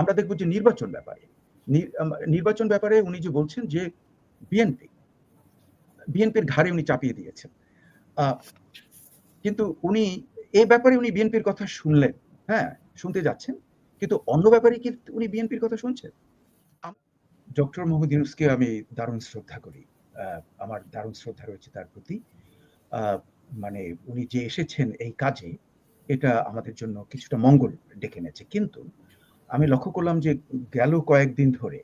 আমরা দেখব যে নির্বাচন ব্যাপারে নির্বাচন ব্যাপারে উনি যে বলছেন যে বিএনপি, বিএনপির ঘাড়ে উনি চাপিয়ে দিয়েছেন। কিন্তু উনি, এ ব্যাপারে উনি বিএনপির কথা শুনলেন হ্যাঁ শুনতে যাচ্ছেন, কিন্তু অন্য ব্যাপারে কি উনি বিএনপির কথা শুনছেন? ডক্টর মোহাম্মদ ইউনুসকে আমি দারুণ শ্রদ্ধা করি আমার দারুণ শ্রদ্ধা রয়েছে তার প্রতি। মানে উনি যে এসেছেন এই কাজে, এটা আমাদের জন্য কিছুটা মঙ্গল ডেকে এনেছে। কিন্তু আমি লক্ষ্য করলাম যে গেল কয়েকদিন ধরে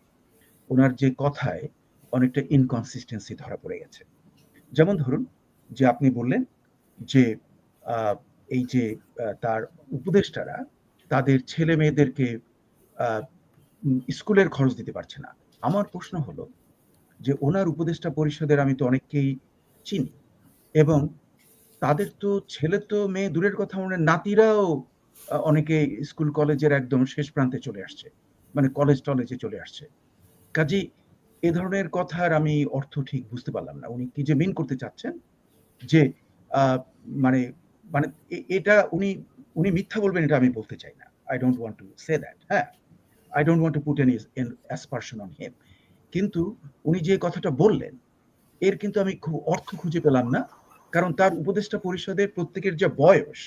ওনার যে কথায় অনেকটা ইনকনসিস্টেন্সি ধরা পড়ে গেছে। যেমন ধরুন যে আপনি বললেন যে এই যে তার উপদেষ্টারা তাদের ছেলে মেয়েদেরকে স্কুলের খরচ দিতে পারছে না। আমার প্রশ্ন হলো যে ওনার উপদেষ্টা পরিষদের আমি তো অনেককেই চিনি এবং তাদের তো ছেলে তো মেয়ে দূরের কথা ওনার নাতিরাও অনেকে স্কুল, কলেজের একদম শেষ প্রান্তে চলে আসছে মানে কলেজ, টলেজে চলে আসছে। কাজে এ ধরনের কথার আমি অর্থ ঠিক বুঝতে পারলাম না। উনি কি যে মিন করতে চাচ্ছেন? যে মানে মানে এটা উনি উনি মিথ্যা বলবেন এটা আমি বলতে চাই না। I don't want to say that হ্যাঁ? I don't want to put an aspersion on him কিন্তু উনি যে কথাটা বললেন, এর কিন্তু আমি খুব অর্থ খুঁজে পেলাম না। কারণ তার উপদেষ্টা পরিষদের প্রত্যেকের যে বয়স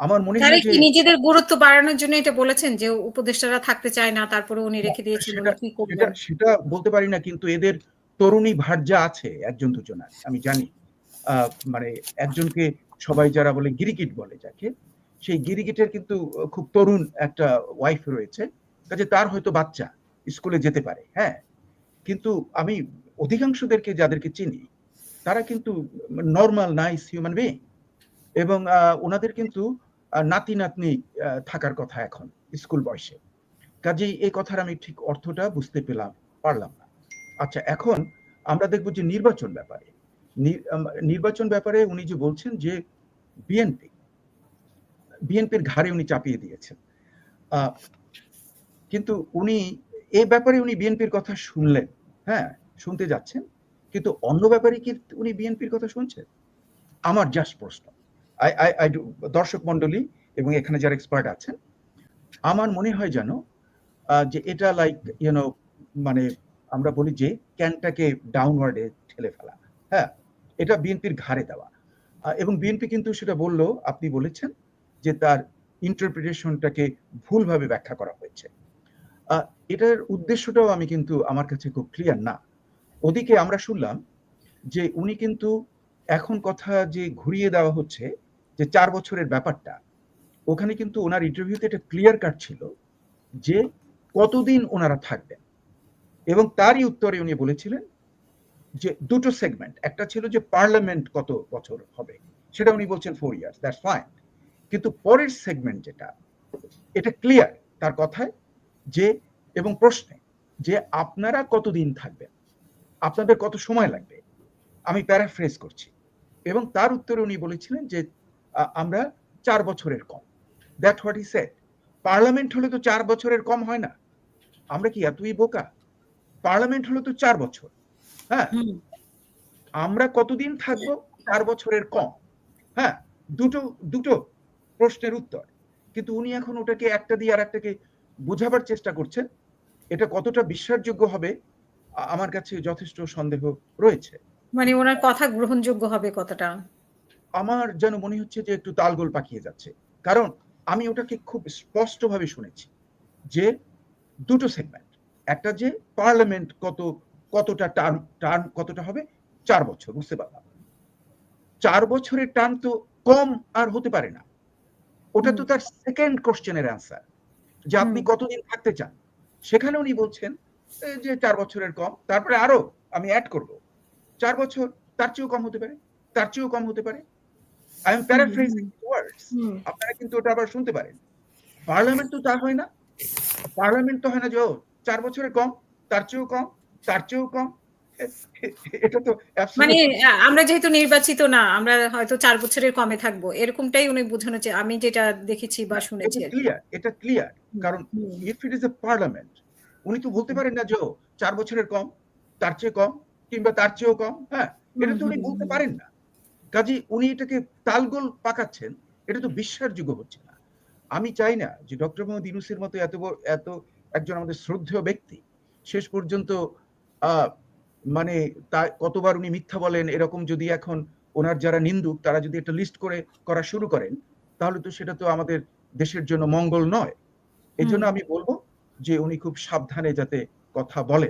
আমার মনে হয় কি নিজেদের গুরুত্ব বাড়ানোর জন্য এটা বলেছেন যে উপদেষ্টারা থাকতে চায় না তারপরে উনি রেখে দিয়েছেন সেটা- বলতে পারি না কিন্তু এদের তরুণী ভার্যা আছে একজন দুজনার আমি জানি। মানে একজনকে সবাই যারা বলে গিরিকিট বলে যাকে সেই গিরিকিটের কিন্তু খুব তরুণ একটা ওয়াইফ রয়েছে কাজে তার হয়তো বাচ্চা স্কুলে যেতে পারে হ্যাঁ। কিন্তু আমি অধিকাংশদেরকে যাদেরকে চিনি তারা কিন্তু নর্মাল নাইস হিউম্যান বিং এবং ওনাদের কিন্তু নাতি নাতনি থাকার কথা এখন, স্কুল বয়সে। কাজেই এই কথার আমি ঠিক অর্থটা বুঝতে পেলাম, পারলাম না। আচ্ছা এখন আমরা দেখব যে নির্বাচন ব্যাপারে। নির্বাচন ব্যাপারে উনি যে বলছেন যে বিএনপি, বিএনপির ঘাড়ে উনি চাপিয়ে দিয়েছেন। কিন্তু উনি, এ ব্যাপারে উনি বিএনপির কথা শুনলেন হ্যাঁ শুনতে যাচ্ছেন। কিন্তু অন্য ব্যাপারে কি উনি বিএনপির কথা শুনছেন? আমার জাস্ট প্রশ্ন। আই আই আই দর্শক মন্ডলী এবং এখানে যারা এক্সপার্ট আছেন, আমার মনে হয় যেন যে এটা লাইক ইউনো মানে আমরা বলি যে ক্যানটাকে ডাউনওয়ার্ডে ঠেলে ফেলা। হ্যাঁ এটা বিএনপির ঘাড়ে দেওয়া। এবং বিএনপি কিন্তু সেটা বলল, আপনি বলেছেন যে তার ইন্টারপ্রিটেশনটাকে ভুলভাবে ব্যাখ্যা করা হয়েছে। এটার উদ্দেশ্যটাও আমি কিন্তু আমার কাছে খুব ক্লিয়ার না। ওদিকে আমরা শুনলাম যে উনি কিন্তু এখন কথা যে ঘুরিয়ে দেওয়া হচ্ছে যে চার বছরের ব্যাপারটা, ওখানে কিন্তু ওনার ইন্টারভিউতে একটা ক্লিয়ার কাট ছিল যে কতদিন ওনারা থাকবেন। এবং তারই উত্তরে উনি বলেছিলেন যে দুটো সেগমেন্ট একটা ছিল যে পার্লামেন্ট কত বছর হবে, সেটা উনি বলছেন ফোর ইয়ার্স দ্যাটস ফাইন কিন্তু পরের সেগমেন্ট যেটা, এটা ক্লিয়ার তার কথায় যে, এবং প্রশ্নে যে আপনারা কতদিন থাকবেন, আপনাদের কত সময় লাগবে, আমি প্যারাফ্রেজ করছি। এবং তার উত্তরে উনি বলেছিলেন যে আমরা চার বছরের কম। That what he said parliament হলে তো চার বছরের কম হয় না। আমরা কি এতই বোকা? পার্লামেন্ট হলো তো চার বছর। হ্যাঁ? আমরা কতদিন থাকব? চার বছরের কম। হ্যাঁ? দুটো দুটো প্রশ্নের উত্তর। কিন্তু উনি এখন ওটাকে একটা দিয়ে আর একটাকে বোঝাবার চেষ্টা করছেন। এটা কতটা বিশ্বাসযোগ্য হবে? আমার কাছে যথেষ্ট সন্দেহ রয়েছে। মানে ওনার কথা গ্রহণযোগ্য হবে কতটা? আমার যেন মনে হচ্ছে যে একটু তালগোল পাকিয়ে যাচ্ছে। কারণ আমি ওটাকে খুব স্পষ্টভাবে শুনেছি যে দুটো সেগমেন্ট একটা যে পার্লামেন্ট কত কতটা টার্ম টার্ম কতটা হবে চার বছর বুঝতে পারলাম। চার বছরের টার্ম তো কম আর হতে পারে না। ওটা তো তার সেকেন্ড কোশ্চেনের অ্যান্সার যে আপনি কতদিন থাকতে চান? সেখানে উনি বলছেন যে চার বছরের কম তারপরে আরও আমি অ্যাড করব। চার বছর তার চেয়েও কম হতে পারে তার চেয়েও কম হতে পারে আই এম প্যারাফ্রেজিং ওয়ার্ডস আপনারা কিন্তু ওটা আবার শুনতে পারেন। পার্লামেন্ট তো হয় না। পার্লামেন্ট তো হয় না যে চার বছরের কম তার চেয়েও কম তার চেয়েও কম। এটা তো মানে আমরা যেহেতু নির্বাচিত না আমরা হয়তো চার বছরের কমে থাকব। এরকমটাই উনি বোঝানো আমি যেটা দেখেছি বা শুনেছি এটা ক্লিয়ার এটা ক্লিয়ার কারণ if it is a parliament উনি তো বলতে পারেন না যে চার বছরের কম তার চেয়ে কম কিংবা তার চেয়েও কম হ্যাঁ এটা তো উনি বলতে পারেন না। কাজে উনি এটাকে তালগোল পাকাচ্ছেন এটা তো বিশ্বাসযোগ্য হচ্ছে না। আমি চাই না যে ডক্টর মোহাম্মদ ইউনুসের মতো এত এত একজন আমাদের শ্রদ্ধেয় ব্যক্তি শেষ পর্যন্ত মানে তা কতবার উনি মিথ্যা বলেন এরকম যদি এখন ওনার যারা নিন্দুক তারা যদি একটা লিস্ট করে করা শুরু করেন তাহলে তো সেটা তো আমাদের দেশের জন্য মঙ্গল নয়। এই জন্য আমি বলব যে উনি খুব সাবধানে যাতে কথা বলেন।